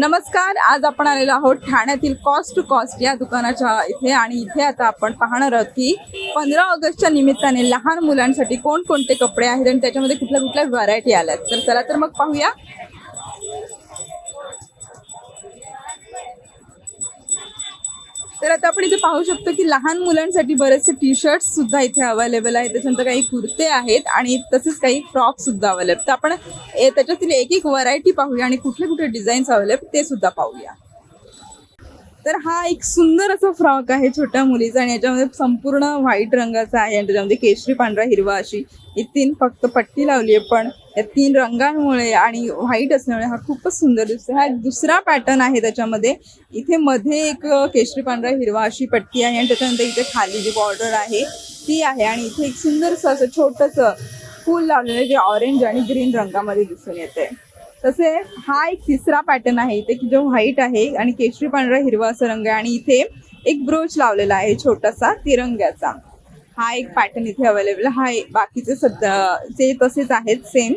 नमस्कार आज आपण आलेलो आहोत ठाण्यातील कॉस्ट टू कॉस्ट या दुकानाच्या इथे आणि इथे आता आपण पाहणार आहोत की पंधरा ऑगस्टच्या निमित्ताने लहान मुलांसाठी कोणकोणते कपडे आहेत आणि त्याच्यामध्ये कुठल्या कुठल्या व्हरायटी आल्यात. तर चला तर मग पाहूया. तर आता आपण इथे पाहू शकतो की लहान मुलांसाठी बरेचसे टी शर्ट सुद्धा इथे अवेलेबल आहेत. त्याच्यानंतर काही कुर्ते आहेत आणि तसेच काही फ्रॉक सुद्धा अवेलेबल तर आपण त्याच्यातील एक एक व्हरायटी पाहूया आणि कुठले कुठले डिझाईन्स अवेलेबल ते सुद्धा पाहूया. तर हा एक सुंदर असा फ्रॉक आहे छोट्या मुलीचा आणि याच्यामध्ये संपूर्ण व्हाईट रंगाचा आहे आणि त्याच्यामध्ये केशरी पांढरा हिरवा अशी ही तीन फक्त पट्टी लावली आहे. पण या तीन रंगांमुळे आणि व्हाईट असल्यामुळे हा खूपच सुंदर दिसतो हा दुसरा पॅटर्न आहे त्याच्यामध्ये. इथे मध्ये एक केशरी पांढरा हिरवा अशी पट्टी आहे आणि त्याच्यानंतर इथे खाली जी बॉर्डर आहे ती आहे आणि इथे एक सुंदरसं असं छोटंसं फूल लावलेलं जे ऑरेंज आणि ग्रीन रंगामध्ये दिसून येते तसे हा एक तिसरा पॅटर्न आहे इथे की जो व्हाईट आहे आणि केशरी पांढरा हिरवा असा रंग आहे. आणि इथे एक ब्रोच लावलेला आहे छोटासा तिरंग्याचा. हा एक पॅटर्न इथे अवेलेबल हा एक- बाकीचे सध्या ते तसेच आहेत सेम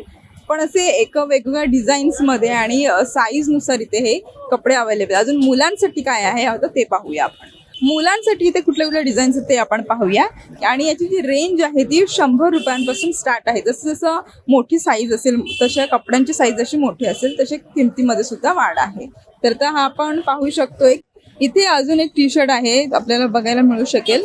पण असे एक वेगवेगळ्या डिझाईन्समध्ये आणि साईजनुसार इथे हे कपडे अवेलेबल अजून मुलांसाठी काय आहे आता ते पाहूया आपण. मुलांसाठी इथे कुठल्या कुठल्या डिझाईन्स ते आपण पाहूया. आणि याची जी रेंज आहे ती शंभर रुपयांपासून स्टार्ट आहे. जसं जसं मोठी साईज असेल तशा कपड्यांची साईज जशी मोठी असेल तसे किमतीमध्ये सुद्धा वाढ आहे. तर तर हा आपण पाहू शकतो एक इथे अजून एक टी शर्ट आहे आपल्याला बघायला मिळू शकेल.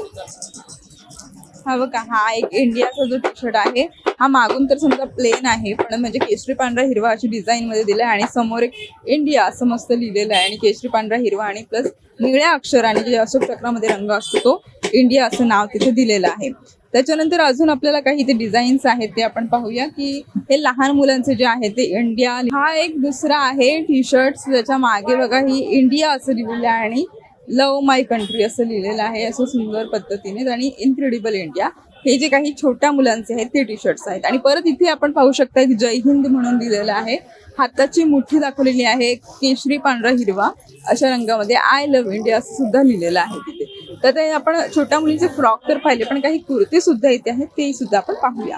हा बघा हा एक इंडियाचा जो टी शर्ट आहे हा मागून तर समजा प्लेन आहे पण म्हणजे केशरी पांढरा हिरवा अशी डिझाईन मध्ये दिलाय आणि समोर एक इंडिया असं मस्त लिहिलेलं आहे आणि केशरी पांढरा हिरवा आणि प्लस निळ्या अक्षराने जे अशोक चक्रामध्ये रंग असतो तो इंडिया असं नाव तिथे दिलेलं आहे. त्याच्यानंतर अजून आपल्याला काही ते डिझाईन्स आहेत ते आपण पाहूया की हे लहान मुलांचे जे आहे ते इंडिया हा एक दुसरा आहे टी शर्ट त्याच्यामागे बघा ही इंडिया असं लिहिलेलं आहे आणि लव माय कंट्री असं लिहिलेलं आहे असं सुंदर पद्धतीने. आणि इनक्रेडिबल इंडिया हे जे काही छोट्या मुलांचे आहेत ते टी शर्ट्स आहेत. आणि परत इथे आपण पाहू शकता एक जय हिंद म्हणून दिलेलं आहे. हाताची मुठी दाखवलेली आहे केशरी पांढरा हिरवा अशा रंगामध्ये. आय लव्ह इंडिया असं सुद्धा लिहिलेलं आहे तिथे. तर ते आपण छोट्या मुलीचे फ्रॉक तर पाहिले पण काही कुर्ते सुद्धा इथे आहेत ते सुद्धा आपण पाहूया.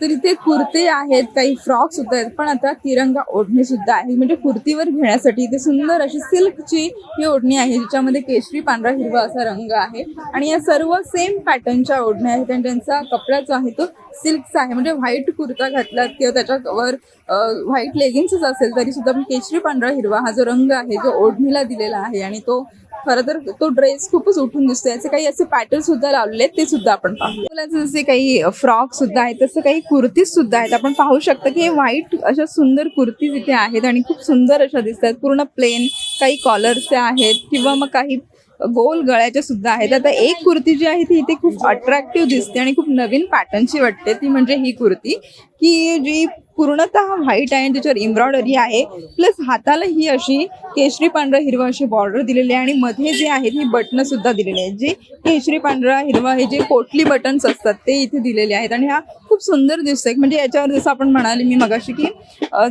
तर इथे कुर्ते आहेत काही फ्रॉक सुद्धा आहेत पण आता तिरंगा ओढणी सुद्धा आहे. म्हणजे कुर्तीवर घेण्यासाठी इथे सुंदर अशी सिल्कची ही ओढणी आहे ज्याच्यामध्ये केशरी पांढरा हिरवा असा रंग आहे. आणि या सर्व सेम पॅटर्नच्या ओढण्या आहेत आणि त्यांचा कपडा जो आहे तो सिल्कचा आहे. म्हणजे व्हाईट कुर्ता घातलात किंवा त्याच्यावर व्हाईट लेगिन्सच असेल तरी सुद्धा केशरी पांढरा हिरवा हा जो रंग आहे जो ओढणीला दिलेला आहे आणि तो खरं तर तो ड्रेस खूपच उठून दिसतो याचे काही असे पॅटर्न सुद्धा लावलेले आहेत ते सुद्धा आपण पाहू मुलांचे जसे काही फ्रॉक सुद्धा आहेत तसं काही कुर्तीज सुद्धा आहेत. आपण पाहू शकता की हे व्हाईट अशा सुंदर कुर्तीज इथे आहेत आणि खूप सुंदर अशा दिसतात. पूर्ण प्लेन काही कॉलर्सच्या आहेत किंवा मग काही गोल गळ्याच्या सुद्धा आहेत. आता एक कुर्ती जी आहे ती इथे खूप अट्रॅक्टिव्ह दिसते आणि खूप नवीन पॅटर्नची वाटते. ती म्हणजे ही कुर्ती. की जी पूर्णतः व्हाईट आहे आणि त्याच्यावर एम्ब्रॉयडरी आहे प्लस हाताला ही अशी केशरी पांढरा हिरवा अशी बॉर्डर दिलेली आहे आणि मध्ये जे आहेत ही बटणं सुद्धा दिलेली आहेत. जे केशरी पांढरा हिरवा हे जे पोटली बटन्स असतात ते इथे दिलेले आहेत. आणि हा खूप सुंदर दिसतोय. म्हणजे याच्यावर जसं आपण म्हणाले मी मगाशी की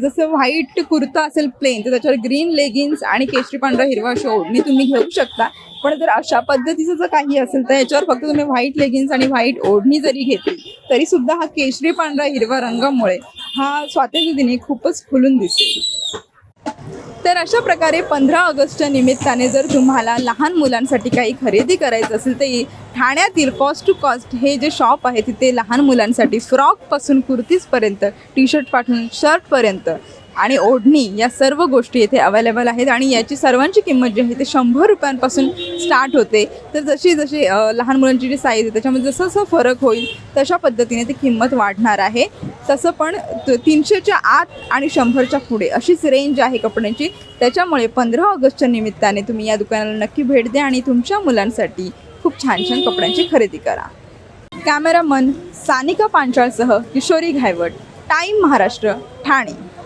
जसं व्हाईट कुर्ता असेल प्लेन तर त्याच्यावर ग्रीन लेगिन्स आणि केशरी पांढरा हिरवा अशी ओढणी तुम्ही घेऊ शकता. पण जर अशा पद्धतीचं जर काही असेल तर याच्यावर फक्त तुम्ही व्हाईट लेगिन्स आणि व्हाईट ओढणी जरी घेतली तरी सुद्धा हा केशरी पांढरा हिरवा रंग रंगामुळे हा स्वातंत्र्य दिनी खूपच खुलून दिसेल. तर अशा प्रकारे पंधरा ऑगस्टच्या निमित्ताने जर तुम्हाला लहान मुलांसाठी काही खरेदी करायचं असेल तर ठाण्यातील कॉस्ट टू कॉस्ट हे जे शॉप आहे तिथे लहान मुलांसाठी फ्रॉकपासून कुर्तीजपर्यंत टी शर्टपासून शर्टपर्यंत आणि ओढणी या सर्व गोष्टी येथे अवेलेबल आहेत आणि याची सर्वांची किंमत जी आहे ते शंभर रुपयांपासून स्टार्ट होते. तर जशी जशी लहान मुलांची जी साईज आहे त्याच्यामध्ये जसं जसं फरक होईल तशा पद्धतीने ती किंमत वाढणार आहे. तसं पण त- तीनशेच्या आत आणि शंभरच्या पुढे अशीच रेंज आहे कपड्यांची. त्याच्यामुळे पंधरा ऑगस्टच्या निमित्ताने तुम्ही या दुकानाला नक्की भेट द्या आणि तुमच्या मुलांसाठी खूप छान छान कपड्यांची खरेदी करा. कॅमेरामन सानिका पांचाळसह किशोरी घायवट टाईम महाराष्ट्र ठाणे.